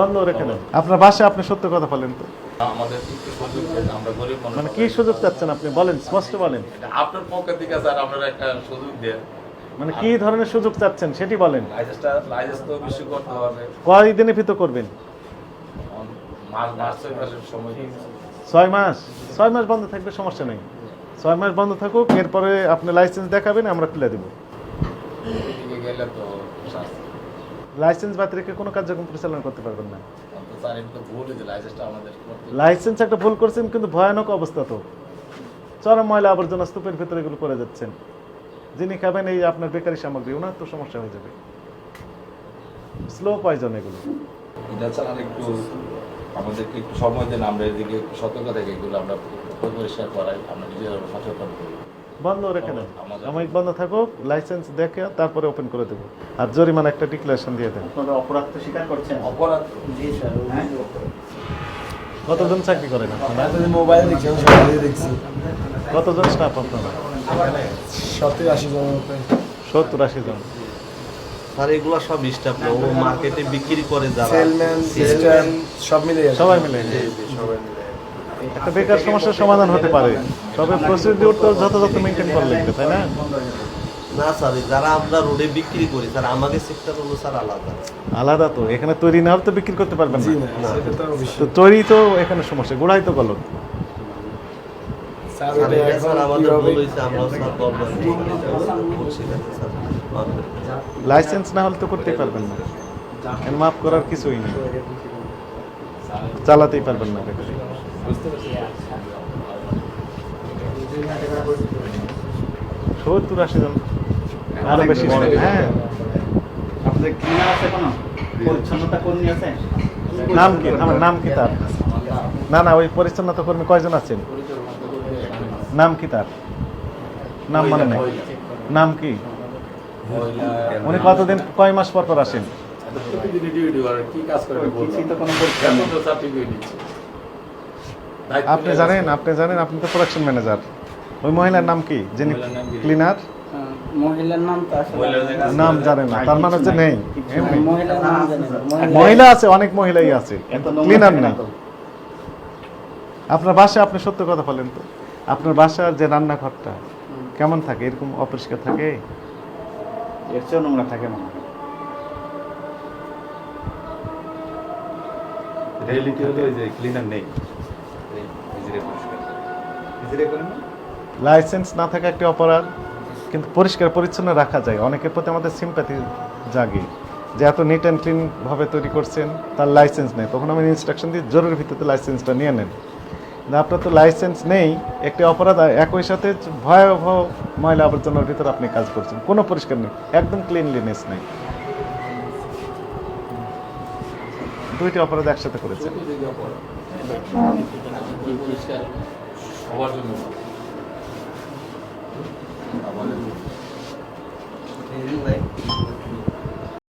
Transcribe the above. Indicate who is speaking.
Speaker 1: বন্ধ রেখে দেন আপনার বাসায় আপনি সত্য কথা বলেন তো।
Speaker 2: আমাদের একটু সুযোগ দেন, আমরা গরিব
Speaker 1: মানে কি সুযোগ চাচ্ছেন আপনি? বলেন স্পষ্ট বলেন।
Speaker 2: আপনার পক্ষ থেকে স্যার আপনারা একটা সুযোগ দেন।
Speaker 1: মানে কি ধরনের সুযোগ চাচ্ছেন সেটি বলেন।
Speaker 2: লাইসেন্সটা লাইসেন্স তো বেশি করতে হবে।
Speaker 1: কয় দিনের ভিতর করবেন?
Speaker 2: ছয়
Speaker 1: মাস? ছয় মাস বন্ধ থাকবে সমস্যা নেই। ছয় মাস বন্ধ থাকুক এরপরে আপনি লাইসেন্স দেখাবেন আমরা খুলে দেবো।
Speaker 2: গেলে তো শাস্তি
Speaker 1: লাইসেন্স বাদ রেখে কোনো কার্যক্রম পরিচালনা করতে পারবেন না। লাইসেন্স একটা ভুল করছেন কিন্তু ভয়ানক অবস্থা তো। চরম ময়লা আবর্জনা স্তূপের ভেতরে এগুলো করে যাচ্ছেন। যিনি খাবেন এই আপনার বেকারি সামগ্রী ওনার তো সমস্যা হয়ে যাবে। স্লো পয়জন এগুলো।
Speaker 2: এটা একটু আমাদেরকে একটু সময় দেন আমরা এদিকে সতর্ক থেকে এগুলো আমরা পরিষ্কার করাই আমরা নিজেরা সচেতন করি।
Speaker 1: বন্ধ রেখে দেন। সাময়িক বন্ধ থাকুক লাইসেন্স দেখে তারপরে ওপেন করে দেবো। আর জরিমানা একটা ডিক্লারেশন দিয়ে দেন।
Speaker 3: অপরাধ তো স্বীকার করছেন?
Speaker 2: অপরাধ
Speaker 3: জি স্যার
Speaker 1: হ্যাঁ? কতজন চাকরি করেন আপনারা?
Speaker 4: মোবাইল দেখছি
Speaker 1: কতজন স্টাফ আপনারা?
Speaker 4: সত্তর আশি জন
Speaker 1: সত্তর আশি জন।
Speaker 5: আর এগুলো সব স্টাফ ও মার্কেটে বিক্রি করে যারা
Speaker 4: সেলম্যান সিস্টেম সব মিলে
Speaker 1: সবাই মিলে
Speaker 4: সবাই মিলে
Speaker 1: একটা বেকার সমস্যার সমাধান হতে পারে। তবে প্রসিডিউর তো যথাযথ মেনটেন করা লাগবে তাই না?
Speaker 5: না স্যার যারা আমরা রোডে বিক্রি করি স্যার আমাদের সেক্টর হলো স্যার আলাদা।
Speaker 1: আলাদা তো এখানে তৈরি না হলে তো বিক্রি করতে পারবেন না।
Speaker 4: তো
Speaker 1: তৈরি তো এখানে সমস্যা গোড়াই তো গলত। লাইসেন্স না। হলে তো করতেই পারবেন না। মাফ করার কিছুই নেই। চালাতেই পারবেন না সত্তর আশি জন। আরও বেশি হ্যাঁ
Speaker 3: আপনাদের আছে কোনো? পরিচ্ছন্নতা কর্মী আছে?
Speaker 1: নাম কি? আমার নাম কি তার? না না ওই পরিচ্ছন্নতা কর্মী কয়জন আছেন? নাম কি তার? নাম মানে নাই। নাম কি? উনি কতদিন কয় মাস পর পর আসেন?
Speaker 2: কি কাজ করে
Speaker 1: আপনি জানেন আপনি জানেন আপনি তো প্রোডাকশন ম্যানেজার ওই মহিলার নাম কি? যিনি? ক্লিনার
Speaker 3: হ্যাঁ, মহিলার নাম তো আসলে
Speaker 2: মহিলার নাম-
Speaker 1: নাম না তার মানে হচ্ছে নেই। এমনি।
Speaker 3: মহিলার নাম জানি না। মহিলা-
Speaker 1: মহিলা আছে অনেক মহিলাই আছে। ক্লিনার
Speaker 3: থাকে না
Speaker 1: নেই।
Speaker 3: তো।
Speaker 1: আপনার বাসায় আপনি সত্য কথা বলেন তো। আপনার বাসার যে রান্নাঘরটা কেমন থাকে? এরকম অপরিষ্কার থাকে?
Speaker 3: এর চেয়েও নোংরা থাকে মনে হয়।
Speaker 2: রিয়েলিটি হলো যে ক্লিনার নেই। করে
Speaker 1: লাইসেন্স না? থাকা একটি অপরাধ কিন্তু পরিষ্কার পরিচ্ছন্ন রাখা যায়। অনেকের প্রতি আমাদের সিম্প্যাথি জাগে যে এত নিট অ্যান্ড ক্লিন ভাবে তৈরি করছেন তার লাইসেন্স নেই। তখন আমি ইনস্ট্রাকশন দিই জরুরি ভিত্তিতে লাইসেন্সটা নিয়ে নেন। আপনার তো লাইসেন্স নেই একটি অপরাধ একই সাথে ভয়াবহ ময়লা আবর্জনার ভিতরে আপনি কাজ করছেন। কোনো পরিষ্কার নেই একদম ক্লিনলিনেস নেই। দুইটি অপরাধ একসাথে করেছেন।
Speaker 2: পরিষ্কার সবার জন্য।